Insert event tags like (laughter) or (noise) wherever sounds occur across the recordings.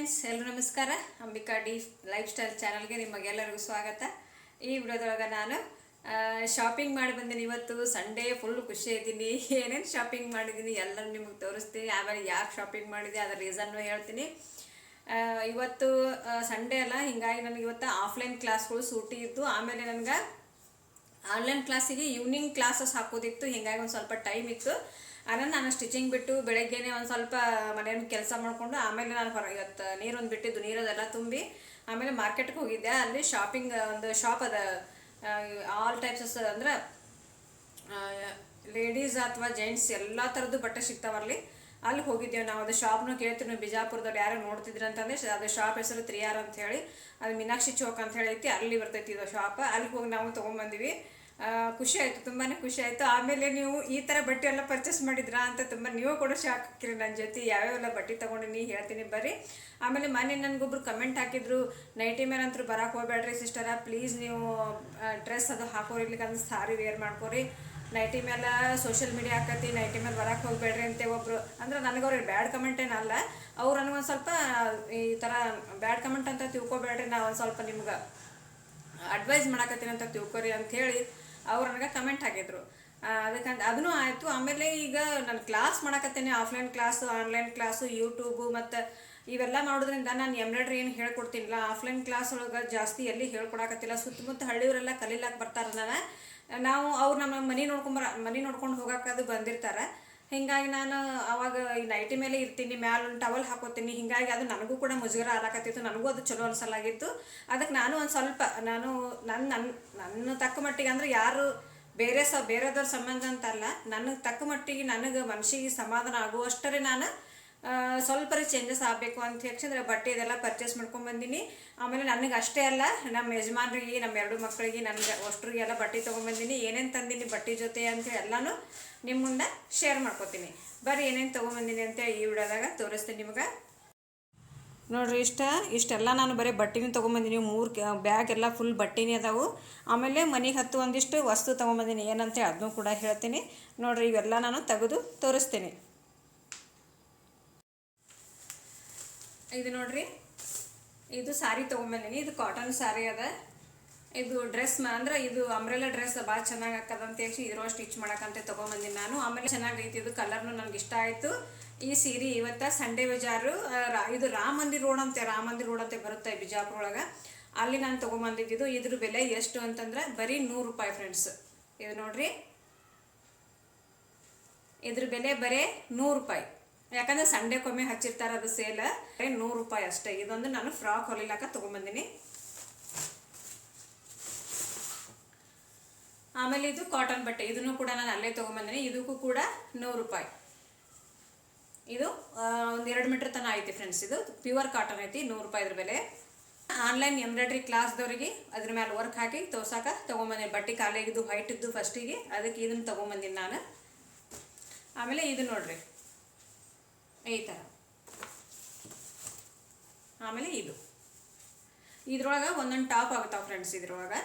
Friends ಎಲ್ಲರೂ ನಮಸ್ಕಾರ. Ambika D life style ಚಾನಲ್ಗೆ ನಿಮಗೆಲ್ಲರಿಗೂ ಸ್ವಾಗತ. ಈ ವಿಡಿಯೋದೊಳಗೆ ನಾನು ಶಾಪಿಂಗ್ ಮಾಡಿ ಬಂದೀನಿ ಇವತ್ತು. ಸಂಡೇ ಫುಲ್ ಖುಷಿ ಇದ್ದೀನಿ. ಏನೇನು ಶಾಪಿಂಗ್ ಮಾಡಿದ್ದೀನಿ ಎಲ್ಲರೂ ನಿಮಗೆ ತೋರಿಸ್ತೀನಿ. ಆಮೇಲೆ ಯಾಕೆ ಶಾಪಿಂಗ್ ಮಾಡಿದೆ ಅದರ ರೀಸನ್ನು ಹೇಳ್ತೀನಿ. ಇವತ್ತು ಸಂಡೇ ಅಲ್ಲ, ಹಿಂಗಾಗಿ ನನಗೆ ಇವತ್ತು ಆಫ್ಲೈನ್ ಕ್ಲಾಸ್ಗಳು ಸೂಟಿ ಇತ್ತು ಆಮೇಲೆ ನನಗೆ ಆನ್ಲೈನ್ ಕ್ಲಾಸಿಗೆ ಈವ್ನಿಂಗ್ ಕ್ಲಾಸಸ್ ಹಾಕೋದಿತ್ತು. ಹಿಂಗಾಗಿ ಒಂದು ಸ್ವಲ್ಪ ಟೈಮ್ ಇತ್ತು. ಅದನ್ನು ನಾನು ಸ್ಟಿಚಿಂಗ್ ಬಿಟ್ಟು ಬೆಳಗ್ಗೆನೇ ಒಂದು ಸ್ವಲ್ಪ ಮನೆಯಲ್ಲಿ ಕೆಲಸ ಮಾಡಿಕೊಂಡು ಆಮೇಲೆ ನಾನು ಹೊರ ಇವತ್ತು ನೀರೊಂದು ಬಿಟ್ಟಿದ್ದು, ನೀರದೆಲ್ಲ ತುಂಬಿ ಆಮೇಲೆ ಮಾರ್ಕೆಟ್ಗೆ ಹೋಗಿದ್ದೆ. ಅಲ್ಲಿ ಶಾಪಿಂಗ್ ಒಂದು ಶಾಪ್ ಅದ. ಆಲ್ ಟೈಪ್ಸಸ್ ಅಂದ್ರೆ ಲೇಡೀಸ್ ಅಥವಾ ಜೆಂಟ್ಸ್ ಎಲ್ಲ ಥರದ್ದು ಬಟ್ಟೆ ಸಿಗ್ತಾವಲ್ಲಿ ಅಲ್ಲಿ. ಹೋಗಿದ್ದೇವೆ ನಾವು. ಅದು ಶಾಪ್ನು ಕೇಳ್ತೀವಿ ಬಿಜಾಪುರದಲ್ಲಿ ಯಾರು ನೋಡ್ತಿದ್ರಿ ಅಂತಂದ್ರೆ ಅದು ಶಾಪ್ ಹೆಸರು ತ್ರಿಯಾರ್ ಅಂತ ಹೇಳಿ, ಅದು ಮೀನಾಕ್ಷಿ ಚೌಕ್ ಅಂತ ಹೇಳಿ ಐತಿ ಅಲ್ಲಿ ಬರ್ತೈತಿ ಇದು ಶಾಪ್ ಅಲ್ಲಿಗೆ ಹೋಗಿ ನಾವು ತೊಗೊಂಬಂದಿವಿ. ಖುಷಿ ಆಯಿತು ತುಂಬಾ ಖುಷಿ ಆಯಿತು. ಆಮೇಲೆ ನೀವು ಈ ಥರ ಬಟ್ಟೆ ಎಲ್ಲ ಪರ್ಚೇಸ್ ಮಾಡಿದ್ರಾ ಅಂತ ತುಂಬ ನೀವು ಕೂಡ ಶಾಕ್ ಹಾಕಿರಿ ನನ್ನ ಜೊತೆ. ಯಾವ್ಯಾವೆಲ್ಲ ಬಟ್ಟೆ ತೊಗೊಂಡಿನಿ ಹೇಳ್ತೀನಿ ಬರ್ರಿ. ಆಮೇಲೆ ಮೊನ್ನೆ ನನಗೊಬ್ರು ಕಮೆಂಟ್ ಹಾಕಿದ್ರು ನೈಟಿ ಮೇಲೆ ಅಂತೂ ಬರಕ್ಕೆ ಹೋಗ್ಬೇಡ್ರಿ ಸಿಸ್ಟರ ಪ್ಲೀಸ್ ನೀವು ಡ್ರೆಸ್ ಅದು ಹಾಕೋರಿಲ್ಲ ಅಂದ್ರೆ ಸಾರಿ ವೇರ್ ಮಾಡ್ಕೋರಿ. ನೈಟಿ ಮೇಲೆ ಸೋಷಿಯಲ್ ಮೀಡಿಯಾ ಹಾಕತಿ ನೈಟಿ ಮೇಲೆ ಬರಕ್ಕೆ ಹೋಗ್ಬೇಡ್ರಿ ಅಂತ ಒಬ್ರು. ಅಂದ್ರೆ ನನಗೆ ಅವ್ರಿಗೆ ಬ್ಯಾಡ್ ಕಮೆಂಟ್ ಏನಲ್ಲ ಅವ್ರು ನನಗೊಂದು ಸ್ವಲ್ಪ, ಈ ಥರ ಬ್ಯಾಡ್ ಕಮೆಂಟ್ ಅಂತ ತಿಳ್ಕೊಬೇಡ್ರಿ, ನಾವು ಒಂದು ಸ್ವಲ್ಪ ನಿಮ್ಗೆ ಅಡ್ವೈಸ್ ಮಾಡಾಕತ್ತೀನಿ ಅಂತ ತಿಳ್ಕೊರಿ ಅಂತ ಹೇಳಿ. ಅವ್ರು ನನಗೆ ಕಮೆಂಟ್ ಹಾಕಿದ್ರು. ಅದಕ್ಕಂತ ಅದನ್ನು ಆಯಿತು. ಆಮೇಲೆ ಈಗ ನಾನು class ಮಾಡಕತ್ತೇನೆ. Offline class online class YouTube ಮತ್ತು ಇವೆಲ್ಲ ಮಾಡೋದ್ರಿಂದ ನಾನು ಎಂಬ್ರಾಯ್ಡ್ರಿ ಏನು ಹೇಳ್ಕೊಡ್ತೀನಿಲ್ಲ. ಆಫ್ಲೈನ್ ಕ್ಲಾಸ್ ಒಳಗೆ ಜಾಸ್ತಿ ಎಲ್ಲಿ ಹೇಳ್ಕೊಡಕತ್ತಿಲ್ಲ. ಸುತ್ತಮುತ್ತ ಹಳ್ಳಿಯವರೆಲ್ಲ ಕಲೀಲಾಕ ಬರ್ತಾರೆ ನಾನು ನಾವು ಅವ್ರು ನಮ್ಮ ಮನೆ ನೋಡ್ಕೊಂಬರ, ಮನೆ ನೋಡ್ಕೊಂಡು ಹೋಗೋಕ್ಕದು ಬಂದಿರ್ತಾರೆ. ಹಿಂಗಾಗಿ ನಾನು ಅವಾಗ ಈ ನೈಟಿ ಮೇಲೆ ಇರ್ತೀನಿ, ಮ್ಯಾಲ ಒಂದು ಟವಲ್ ಹಾಕೋತೀನಿ. ಹಿಂಗಾಗಿ ಅದು ನನಗೂ ಕೂಡ ಮುಜುಗರ ಆಲಾಕತ್ತಿತ್ತು ನನಗೂ ಅದು ಚಲೋ ಅನ್ಸಲಾಗಿತ್ತು. ಅದಕ್ಕೆ ನಾನು ಒಂದು ಸ್ವಲ್ಪ, ನಾನು ನನ್ನ ನನ್ನ ನನ್ನ ತಕ್ಕ ಮಟ್ಟಿಗೆ ಅಂದ್ರೆ ಯಾರು ಬೇರೆ ಸ, ಬೇರೆದವ್ರ ಸಂಬಂಧ ಅಂತಲ್ಲ ನನಗೆ ತಕ್ಕ ಮಟ್ಟಿಗೆ ನನಗೆ ಮನಸ್ಸಿಗೆ ಸಮಾಧಾನ ಆಗುವಷ್ಟರೇ ನಾನು ಸ್ವಲ್ಪ ಚೇಂಜಸ್ ಆಗಬೇಕು ಅಂತ ಹೇಳಿ ಬಟ್ಟೆ ಇದೆಲ್ಲ ಪರ್ಚೇಸ್ ಮಾಡ್ಕೊಂಡು ಬಂದೀನಿ. ಆಮೇಲೆ ನನಗೆ ಅಷ್ಟೇ ಅಲ್ಲ ನಮ್ಮ ಯಜಮಾನ್ರಿಗೆ ನಮ್ಮ ಎರಡು ಮಕ್ಕಳಿಗೆ ನನಗೆ ಅಷ್ಟ್ರಿಗೆಲ್ಲ ಬಟ್ಟೆ ತೊಗೊಂಬಂದಿನಿ ಏನೇನು ತಂದೀನಿ ಬಟ್ಟೆ ಜೊತೆ ಅಂತ ಎಲ್ಲನೂ ನಿಮ್ಮ ಮುಂದೆ ಶೇರ್ ಮಾಡ್ಕೊತೀನಿ. ಬರ್ರಿ ಏನೇನು ತೊಗೊಂಬಂದಿನಿ ಅಂತೇಳಿ ಈ ವಿಡಿಯೋದಾಗ ತೋರಿಸ್ತೀನಿ ನಿಮಗೆ. ನೋಡ್ರಿ ಇಷ್ಟ, ಇಷ್ಟೆಲ್ಲ ನಾನು ಬರೀ ಬಟ್ಟೆನೇ ತೊಗೊಂಬಂದಿನಿ ಮೂರು ಬ್ಯಾಗ್ ಎಲ್ಲ ಫುಲ್ ಬಟ್ಟೆನೇ ಅದಾವು. ಆಮೇಲೆ ಮನೆಗೆ ಹತ್ತು ಒಂದಿಷ್ಟು ವಸ್ತು ತೊಗೊಂಬಂದಿನಿ ಏನಂತೇಳಿ ಅದನ್ನೂ ಕೂಡ ಹೇಳ್ತೀನಿ. ನೋಡ್ರಿ ಇವೆಲ್ಲ ನಾನು ತೆಗೆದು ತೋರಿಸ್ತೀನಿ. ಇದು ನೋಡ್ರಿ. ಇದು ಸಾರಿ ತೊಗೊಂಬಂದಿನಿ ಇದು ಕಾಟನ್ ಸಾರಿ ಅದ. ಇದು ಡ್ರೆಸ್ ಅಂದ್ರೆ ಇದು ಅಂಬ್ರೆಲಾ ಡ್ರೆಸ್ ಭಾಳ ಚೆನ್ನಾಗಿ ಹಾಕದ ಅಂತ ಹೇಳಿ ಇದ್ರೊಳಗೆ ಸ್ಟಿಚ್ ಮಾಡಕ್ಕಂತ ತೊಗೊಂಬಂದಿನಿ ನಾನು. ಆಮೇಲೆ ಚೆನ್ನಾಗೈತಿ ಇದು ಕಲರ್ನು ನನಗೆ ಇಷ್ಟ ಆಯಿತು. ಈ ಸೀರೆ ಇವತ್ತ ಸಂಡೇ ಬಜಾರು ಇದು ರಾಮ ಮಂದಿರ್ ರೋಡ್ ಅಂತೆ ರಾಮ ಮಂದಿರ್ ರೋಡ್ ಅಂತ ಬರುತ್ತೆ ಬಿಜಾಪುರ ಒಳಗೆ. ಅಲ್ಲಿ ನಾನು ತೊಗೊಂಬಂದಿದ್ದು ಇದ್ರ ಬೆಲೆ ಎಷ್ಟು ಅಂತಂದ್ರೆ ಬರೀ ನೂರು ರೂಪಾಯಿ ಫ್ರೆಂಡ್ಸ್ ಇದು ನೋಡ್ರಿ. ಇದ್ರ ಬೆಲೆ ಬರೀ ನೂರು ರೂಪಾಯಿ. ಯಾಕಂದ್ರೆ ಸಂಡೇಕೊಮ್ಮೆ ಹಚ್ಚಿರ್ತಾರೆ ಅದು ಸೇಲ್ ನೂರು ರೂಪಾಯಿ ಅಷ್ಟೇ. ಇದೊಂದು ನಾನು ಫ್ರಾಕ್ ಹೊಲಿಲಾಕ ತೊಗೊಂಬಂದಿನಿ. ಆಮೇಲೆ ಇದು ಕಾಟನ್ ಬಟ್ಟೆ. ಇದನ್ನು ಕೂಡ ನಾನು ಅಲ್ಲೇ ತೊಗೊಂಬಂದಿನಿ. ಇದಕ್ಕೂ ಕೂಡ ನೂರು ರೂಪಾಯಿ. ಇದು ಒಂದು ಎರಡು ಮೀಟ್ರ್ ತನಕ ಐತಿ ಫ್ರೆಂಡ್ಸ್ ಇದು ಪ್ಯೂರ್ ಕಾಟನ್ ಐತಿ, ನೂರು ರೂಪಾಯಿ ಇದ್ರ ಬೆಲೆ. ಆನ್ಲೈನ್ ಎಂಬ್ರಾಯ್ಡ್ರಿ ಕ್ಲಾಸ್ದವ್ರಿಗೆ ಅದ್ರ ಮೇಲೆ ವರ್ಕ್ ಹಾಕಿ ತೋರ್ಸಾಕ ತೊಗೊಂಬಂದಿನಿ. ಬಟ್ಟೆ ಕಾಲಿಗಿದ್ದು ವೈಟ್ ಇದ್ದು ಫಸ್ಟಿಗೆ ಅದಕ್ಕೆ ಇದನ್ನು ತೊಗೊಂಬಂದಿನಿ ನಾನು. ಆಮೇಲೆ ಇದು ನೋಡ್ರಿ. ಈ ಥರ ಆಮೇಲೆ ಇದು. ಇದ್ರೊಳಗೆ ಒಂದೊಂದು ಟಾಪ್ ಆಗ್ತಾವೆ ಫ್ರೆಂಡ್ಸ್ ಇದ್ರೊಳಗೆ.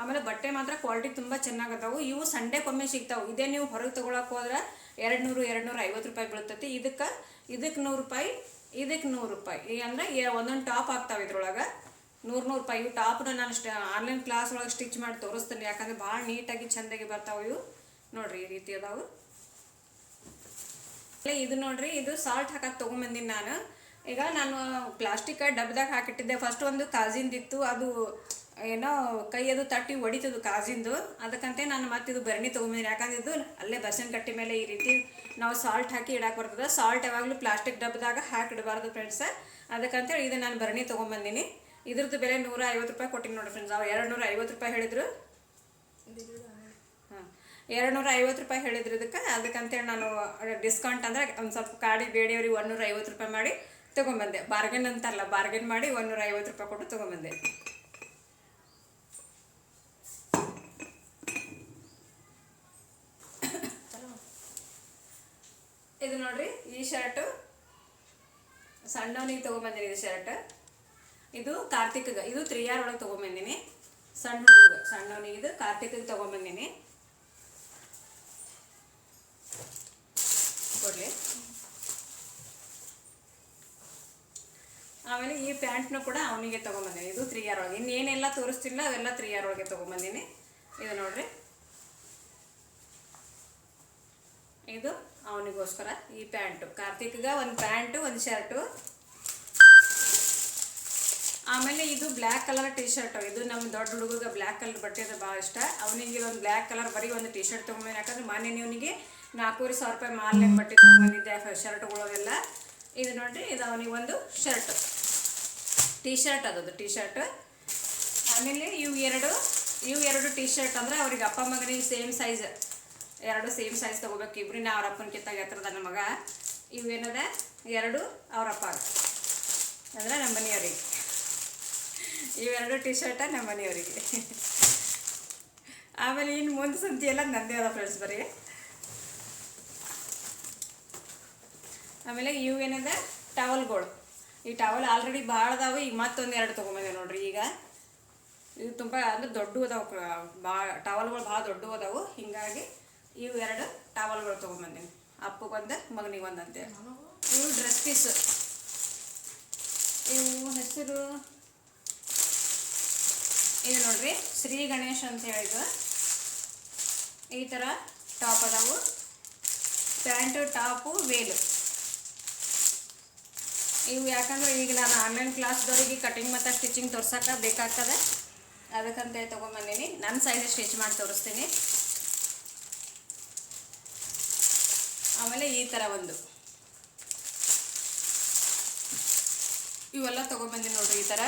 ಆಮೇಲೆ ಬಟ್ಟೆ ಮಾತ್ರ ಕ್ವಾಲಿಟಿ ತುಂಬ ಚೆನ್ನಾಗದಾವು ಇವು ಸಂಡೆಕೊಮ್ಮೆ ಸಿಗ್ತಾವೆ. ಇದೇ ನೀವು ಹೊರಗೆ ತೊಗೊಳಕ್ಕೆ ಹೋದ್ರೆ ಎರಡು ನೂರು ಎರಡು ನೂರ ಐವತ್ತು ರೂಪಾಯಿ ಬೀಳ್ತೈತಿ. ಇದಕ್ಕೆ ಇದಕ್ಕೆ ನೂರು ರೂಪಾಯಿ ಇದಕ್ಕೆ ನೂರು ರೂಪಾಯಿ. ಅಂದರೆ ಒಂದೊಂದು ಟಾಪ್ ಆಗ್ತಾವೆ ಇದ್ರೊಳಗೆ. ನೂರು ನೂರು ರೂಪಾಯಿ. ಇವು ಟಾಪ್ನ ನಾನು ಆನ್ಲೈನ್ ಕ್ಲಾಸ್ ಒಳಗೆ ಸ್ಟಿಚ್ ಮಾಡಿ ತೋರಿಸ್ತೀನಿ. ಯಾಕಂದ್ರೆ ಭಾಳ ನೀಟಾಗಿ ಚೆಂದಾಗಿ ಬರ್ತಾವೆ ಇವು. ನೋಡ್ರಿ ಈ ರೀತಿ ಅದಾವು. ಇದು ನೋಡ್ರಿ, ಇದು ಸಾಲ್ಟ್ ಹಾಕಕ್ಕೆ ತೊಗೊಂಬಂದಿನಿ ನಾನು. ಈಗ ನಾನು ಪ್ಲಾಸ್ಟಿಕ್ ಡಬ್ದಾಗ ಹಾಕಿಟ್ಟಿದ್ದೆ. ಫಸ್ಟ್ ಒಂದು ಕಾಜಿಂದಿತ್ತು, ಅದು ಏನೋ ಕೈ ಅದು ತಟ್ಟಿ ಒಡಿತದು ಕಾಜಿಂದು. ಅದಕ್ಕಂತೆ ನಾನು ಮತ್ತೆ ಇದು ಭರಣಿ ತೊಗೊಂಬಂದಿನಿ. ಯಾಕಂದ್ರೆ ಇದು ಅಲ್ಲೇ ಬಸ್ಸಿನ ಕಟ್ಟಿ ಮೇಲೆ ಈ ರೀತಿ ನಾವು ಸಾಲ್ಟ್ ಹಾಕಿ ಇಡಕ್ಕೆ ಬರ್ತದೆ. ಸಾಲ್ಟ್ ಯಾವಾಗಲೂ ಪ್ಲಾಸ್ಟಿಕ್ ಡಬ್ದಾಗ ಹಾಕಿಡಬಾರ್ದು ಫ್ರೆಂಡ್ಸ್ ಅದಕ್ಕಂತೇಳಿ ಇದು ನಾನು ಭರಣಿ ತೊಗೊಂಬಂದಿನಿ. ಇದ್ರದ್ದು ಬೆಲೆ ನೂರ ಐವತ್ತು ರೂಪಾಯಿ ಕೊಟ್ಟಿನಿ ನೋಡಿ ಫ್ರೆಂಡ್ಸ್ ಅವ್ರು ಎರಡು ನೂರ ಐವತ್ತು ರೂಪಾಯಿ ಹೇಳಿದ್ರು. ಎರಡು ನೂರ ಐವತ್ತು ರೂಪಾಯಿ ಹೇಳಿದ್ರು ಇದಕ್ಕೆ ಅದಕ್ಕಂತೇಳಿ ನಾನು ಡಿಸ್ಕೌಂಟ್ ಅಂದರೆ ಒಂದು ಸ್ವಲ್ಪ ಕಾಡಿ ಬೇಡಿಯವ್ರಿಗೆ ಒಂದೂರ ಐವತ್ತು ರೂಪಾಯಿ ಮಾಡಿ ತೊಗೊಂಬಂದೆ. ಬಾರ್ಗೇನ್ ಅಂತಾರಲ್ಲ ಬಾರ್ಗೇನ್ ಮಾಡಿ ಒಂದೂರ ಐವತ್ತು ರೂಪಾಯಿ ಕೊಟ್ಟು ತೊಗೊಂಬಂದೆ. ಇದು ನೋಡ್ರಿ, ಈ ಶರ್ಟು ಸಣ್ಣವನಿಗೆ ತೊಗೊಂಬಂದಿನಿ ಇದು ಶರ್ಟ್ ಇದು ಕಾರ್ತಿಕ್ಗೆ, ಇದು ತ್ರೀ ಆರ್ ಒಳಗೆ ತೊಗೊಂಬಂದಿನಿ. ಸಣ್ಣ ಹುಡುಗ ಸಣ್ಣವನಿಗೆ ಇದು ಕಾರ್ತಿಕ್ಗೆ ತೊಗೊಂಬಂದಿನಿ. ಕೊಡ್ಲಿ. ಆಮೇಲೆ ಈ ಪ್ಯಾಂಟ್ನು ಕೂಡ ಅವನಿಗೆ ತೊಗೊಂಬಂದಿನಿ. ಇದು ತ್ರೀ ಆರ್ ಒಳಗೆ. ಇನ್ನೇನೆಲ್ಲ ತೋರಿಸ್ತಿಲ್ಲ ಅವೆಲ್ಲ ತ್ರೀ ಆರ್ ಒಳಗೆ ತೊಗೊಂಬಂದಿನಿ. ಇದು ನೋಡ್ರಿ. ಇದು ಅವನಿಗೋಸ್ಕರ ಈ ಪ್ಯಾಂಟು. ಕಾರ್ತಿಕ್ಗೆ ಒಂದು ಪ್ಯಾಂಟು, ಒಂದು ಶರ್ಟು. ಆಮೇಲೆ ಇದು ಬ್ಲ್ಯಾಕ್ ಕಲರ್ ಟಿ ಶರ್ಟ್ ಇದು ನಮ್ಮ ದೊಡ್ಡ ಹುಡುಗಗೆ ಬ್ಲ್ಯಾಕ್ ಕಲರ್ ಬಟ್ಟೆ ಅದು ಭಾಳ ಇಷ್ಟ. ಅವನಿಗೆ ಒಂದು ಬ್ಲ್ಯಾಕ್ ಕಲರ್ ಬರೀ ಒಂದು ಟಿ ಶರ್ಟ್ ತೊಗೊಂಬಂದು ಯಾಕಂದ್ರೆ ಮಾನ್ಯ ಇವನಿಗೆ ನಾಲ್ಕೂವರೆ ಸಾವಿರ ರೂಪಾಯಿ ಮಾಲ್ನಾಗ ಬಟ್ಟೆ ತೊಗೊಂಡ್ಬಂದಿದ್ದೆ ಶರ್ಟ್ಗಳವೆಲ್ಲ ಇದು ನೋಡ್ರಿ, ಇದು ಅವನಿಗೆ ಒಂದು ಶರ್ಟ್ ಟಿ ಶರ್ಟ್ ಅದು ಟಿ ಶರ್ಟ್ ಆಮೇಲೆ ಇವು ಎರಡು ಇವು ಎರಡು ಟಿ ಶರ್ಟ್ ಅಂದ್ರೆ ಅವ್ರಿಗೆ ಅಪ್ಪ ಮಗನಿಗೆ ಸೇಮ್ ಸೈಜ್ ಎರಡು ಸೇಮ್ ಸೈಜ್ ತೊಗೋಬೇಕು ಇಬ್ರಿನ ಅವ್ರ ಅಪ್ಪನ ಕಿತ್ತಾಗ ಎತ್ತರದ ನನ್ನ ಮಗ. ಇವು ಏನದ? ಎರಡು ಅವ್ರ ಅಪ್ಪ ಅಂದ್ರೆ ನಮ್ಮ ಮನೆಯವರಿಗೆ. ಇವೆರಡು ಟಿ ಶರ್ಟ ನಮ್ಮ ಮನೆಯವರಿಗೆ. ಆಮೇಲೆ ಇನ್ನು ಮುಂದೆ ಸಂತಿ ಎಲ್ಲ ನಂದೇ ಅದ ಫ್ರೆಂಡ್ಸ್ ಬರೀ. ಆಮೇಲೆ ಇವು ಏನದ? ಟವಲ್ಗಳು ಈ ಟವಲ್ ಆಲ್ರೆಡಿ ಭಾಳ ಅದಾವೆ, ಈಗ ಮತ್ತೊಂದು ಎರಡು ತೊಗೊಂಬಂದೆ ನೋಡ್ರಿ ಈಗ. ಇವು ತುಂಬ ಅಂದ್ರೆ ದೊಡ್ಡ ಅದಾವು ಭಾಳ ಟವಲ್ಗಳು ಭಾಳ ದೊಡ್ಡ ಅದಾವು. ಹಿಂಗಾಗಿ ಇವು ಎರಡು ಟವಲ್ಗಳು ತೊಗೊಂಬಂದೀನಿ ಅಪ್ಪಗೊಂದು ಮಗನಿಗೆ ಒಂದು ಅಂತೇಳಿ ಇವು ಡ್ರೆಸ್ ಪೀಸ್ ಇವು ಹೆಸರು? ಇದು ನೋಡ್ರಿ, ಶ್ರೀ ಗಣೇಶ್ ಅಂತ ಹೇಳಿದ್ರು. ಈ ಥರ ಟಾಪ್ ಅದಾವು. ಪ್ಯಾಂಟು, ಟಾಪು, ವೇಲು. ಇವು ಯಾಕಂದ್ರೆ ಈಗ ನಾನು ಆನ್ಲೈನ್ ಕ್ಲಾಸ್ದವ್ರಿಗೆ ಕಟಿಂಗ್ ಮತ್ತು ಸ್ಟಿಚಿಂಗ್ ತೋರ್ಸೋಕೆ ಬೇಕಾಗ್ತದೆ. ಅದಕ್ಕಂತ ತೊಗೊಂಬಂದೀನಿ. ನನ್ನ ಸೈಜ್ ಸ್ಟಿಚ್ ಮಾಡಿ ತೋರಿಸ್ತೀನಿ. ಆಮೇಲೆ ಈ ಥರ ಒಂದು. ಇವೆಲ್ಲ ತೊಗೊಂಬಂದಿನಿ ನೋಡ್ರಿ ಈ ಥರ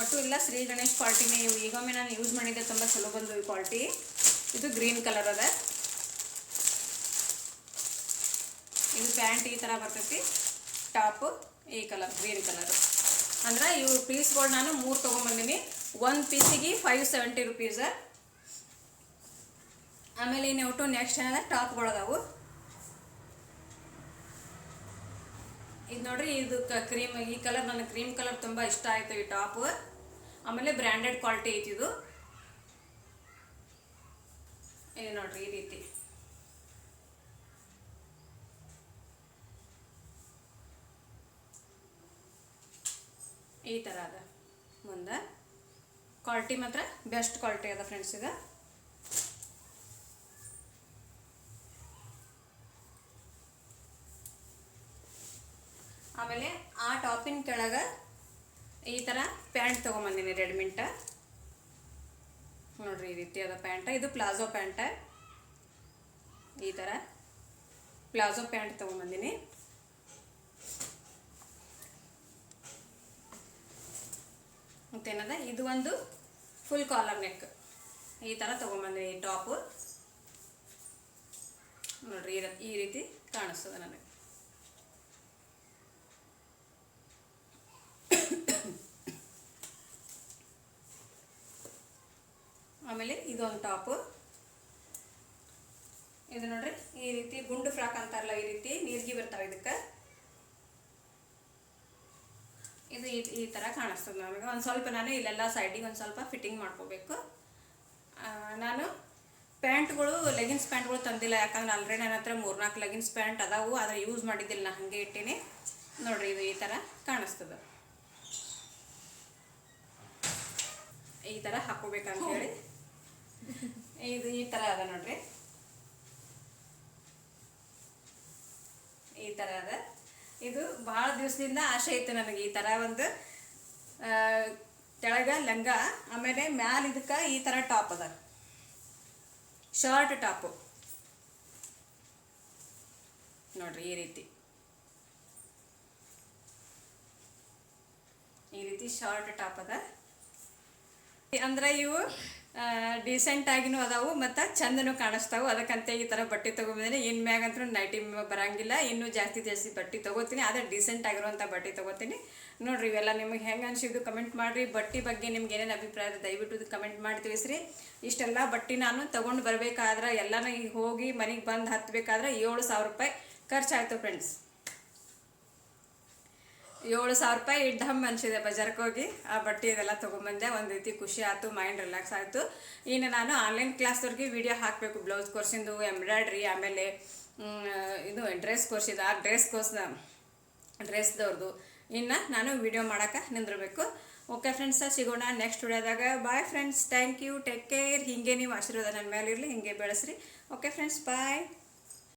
ಒಟ್ಟು ಇಲ್ಲ ಶ್ರೀ ಗಣೇಶ್ ಪಾರ್ಟಿನೇ ಇವು. ಈಗೊಮ್ಮೆ ನಾನು ಯೂಸ್ ಮಾಡಿದ್ದೆ, ತುಂಬ ಚಲೋ ಬಂದು ಈ ಕ್ವಾಲಿಟಿ ಇದು ಗ್ರೀನ್ ಕಲರ್ ಅದ. ಇದು ಪ್ಯಾಂಟ್ ಈ ಥರ ಬರ್ತೈತಿ. ಟಾಪು ಈ ಕಲರ್, ಗ್ರೀನ್ ಕಲರ್. ಅಂದ್ರೆ ಇವು ಪೀಸ್ಗಳು ನಾನು ಮೂರು ತೊಗೊಂಬಂದಿನಿ. ಒಂದು ಪೀಸಿಗೆ ಫೈವ್ ಸೆವೆಂಟಿ ರುಪೀಸ ಆಮೇಲೆ ಇನ್ನು ಒಟ್ಟು ನೆಕ್ಸ್ಟ್ ಏನದ? ಟಾಪ್ಗಳದಾವು ಇದು ನೋಡ್ರಿ, ಇದು ಕ್ರೀಮ್ ಈ ಕಲರ್ ನನಗೆ ಕ್ರೀಮ್ ಕಲರ್ ತುಂಬ ಇಷ್ಟ ಆಯಿತು ಈ ಟಾಪು. ಆಮೇಲೆ ಬ್ರ್ಯಾಂಡೆಡ್ ಕ್ವಾಲಿಟಿ ಐತಿ ಇದು ನೋಡ್ರಿ ಈ ರೀತಿ. ಈ ಥರ ಅದ. ಮುಂದೆ ಕ್ವಾಲಿಟಿ ಮಾತ್ರ ಬೆಸ್ಟ್ ಕ್ವಾಲಿಟಿ ಅದ ಫ್ರೆಂಡ್ಸ್ ಇದು. ಆಮೇಲೆ ಆ ಟಾಪಿನ ಕೆಳಗೆ ಈ ಥರ ಪ್ಯಾಂಟ್ ತೊಗೊಂಬಂದಿನಿ ರೆಡ್ಮಿಂಟ ನೋಡ್ರಿ ಈ ರೀತಿಯಾದ ಪ್ಯಾಂಟ. ಇದು ಪ್ಲಾಜೋ ಪ್ಯಾಂಟ. ಈ ಥರ ಪ್ಲಾಜೋ ಪ್ಯಾಂಟ್ ತೊಗೊಂಬಂದಿನಿ. ಮತ್ತೇನದ? ಇದು ಒಂದು ಫುಲ್ ಕಾಲರ್ ನೆಕ್ ಈ ಥರ ತೊಗೊಂಬಂದಿನಿ ಟಾಪು. ನೋಡ್ರಿ ಈ ರೀತಿ ಕಾಣಿಸ್ತದೆ ನನಗೆ ಆಮೇಲೆ ಇದೊಂದು ಟಾಪು. ಇದು ನೋಡ್ರಿ, ಈ ರೀತಿ ಗುಂಡು ಫ್ರಾಕ್ ಅಂತಾರಲ್ಲ, ಈ ರೀತಿ ನೀರ್ಗಿ ಬರ್ತಾವೆ ಇದಕ್ಕೆ. ಇದು ಈ ಈ ಥರ ಕಾಣಿಸ್ತದೆ ನನಗೆ ಒಂದು ಸ್ವಲ್ಪ ನಾನು ಇಲ್ಲೆಲ್ಲ ಸೈಡಿಗೆ ಒಂದು ಸ್ವಲ್ಪ ಫಿಟ್ಟಿಂಗ್ ಮಾಡ್ಕೋಬೇಕು. ನಾನು ಪ್ಯಾಂಟ್ಗಳು ಲೆಗಿನ್ಸ್ ಪ್ಯಾಂಟ್ಗಳು ತಂದಿಲ್ಲ, ಯಾಕಂದ್ರೆ ಆಲ್ರೆಡಿ ನನ್ನ ಹತ್ರ ಮೂರ್ನಾಲ್ಕು ಲೆಗಿನ್ಸ್ ಪ್ಯಾಂಟ್ ಅದಾವು, ಆದರೆ ಯೂಸ್ ಮಾಡಿದ್ದಿಲ್ಲ, ನಾ ಹಾಗೆ ಇಟ್ಟೀನಿ. ನೋಡ್ರಿ, ಇದು ಈ ಥರ ಕಾಣಿಸ್ತದೆ. ಈ ಥರ ಹಾಕೋಬೇಕಂತ ಹೇಳಿ (laughs) ಇದು ಈ ಥರ ಅದ ನೋಡ್ರಿ. ಈ ಥರ ಅದ. ಇದು ಭಾಳ ದಿವಸದಿಂದ ಆಸೆ ಇತ್ತು ನನಗೆ ಈ ಥರ ಒಂದು ಆ, ತೆಳಗ ಲಂಗ ಆಮೇಲೆ ಮ್ಯಾಲ ಇದಕ್ಕೆ ಈ ಥರ ಟಾಪ್ ಅದ. Short top. ನೋಡ್ರಿ ಈ ರೀತಿ. ಈ ರೀತಿ ಶಾರ್ಟ್ ಟಾಪ್ ಅದ. ಅಂದ್ರೆ ಇವು ಡೀಸೆಂಟ್ ಆಗಿನೂ ಅದಾವು ಮತ್ತು ಚಂದನೂ ಕಾಣಿಸ್ತಾವು. ಅದಕ್ಕಂತ ಈ ಥರ ಬಟ್ಟೆ ತೊಗೊಬಂದ್ರೆ ಇನ್ನು ಮ್ಯಾಗಂತೂ ನೈಟಿ ಬರಂಗಿಲ್ಲ. ಇನ್ನೂ ಜಾಸ್ತಿ ಜಾಸ್ತಿ ಬಟ್ಟೆ ತೊಗೋತೀನಿ. ಆದರೆ ಡೀಸೆಂಟ್ ಆಗಿರುವಂಥ ಬಟ್ಟೆ ತೊಗೋತೀನಿ. ನೋಡಿರಿ, ಇವೆಲ್ಲ ನಿಮಗೆ ಹೆಂಗೆ ಅನ್ಸಿದ್ದು ಕಮೆಂಟ್ ಮಾಡಿರಿ. ಬಟ್ಟೆ ಬಗ್ಗೆ ನಿಮ್ಗೆ ಏನೇನು ಅಭಿಪ್ರಾಯ ದಯವಿಟ್ಟು ಕಮೆಂಟ್ ಮಾಡಿ ತಿಳಿಸ್ರಿ. ಇಷ್ಟೆಲ್ಲ ಬಟ್ಟೆ ನಾನು ತೊಗೊಂಡು ಬರಬೇಕಾದ್ರೆ ಎಲ್ಲನೂ ಹೋಗಿ ಮನೆಗೆ ಬಂದು ಹತ್ತಬೇಕಾದ್ರೆ ಏಳು ಸಾವಿರ ರೂಪಾಯಿ ಖರ್ಚಾಯಿತು ಫ್ರೆಂಡ್ಸ್ ಏಳು ಸಾವಿರ ರೂಪಾಯಿ ಡಮ್ ಅನ್ಸಿದೆ ಬಜಾರ್ಗೆ ಹೋಗಿ. ಆ ಬಟ್ಟೆ ಇದೆಲ್ಲ ತೊಗೊಂಬಂದೆ, ಒಂದು ರೀತಿ ಖುಷಿ ಆಯಿತು ಮೈಂಡ್ ರಿಲ್ಯಾಕ್ಸ್ ಆಯಿತು. ಇನ್ನು ನಾನು ಆನ್ಲೈನ್ ಕ್ಲಾಸ್ದವ್ರಿಗೆ ವಿಡಿಯೋ ಹಾಕಬೇಕು ಬ್ಲೌಸ್ ಕೋರ್ಸಿಂದು ಎಂಬ್ರಾಯ್ಡ್ರಿ ಆಮೇಲೆ ಇದು ಡ್ರೆಸ್ ಕೋರ್ಸಿದ ಆ ಡ್ರೆಸ್ ಕೋರ್ಸ್ನ ಡ್ರೆಸ್ದವ್ರದ್ದು ಇನ್ನು ನಾನು ವಿಡಿಯೋ ಮಾಡೋಕೆ ನಿಂದಿರಬೇಕು. ಓಕೆ ಫ್ರೆಂಡ್ಸ ಸಿಗೋಣ next ವಿಡಿಯೋದಾಗ. Bye friends thank you take care ಹೀಗೆ ನೀವು ಆಶೀರ್ವಾದ ನನ್ನ ಮೇಲೆ ಇರಲಿ, ಹೀಗೆ ಬೆಳೆಸ್ರಿ. Okay friends bye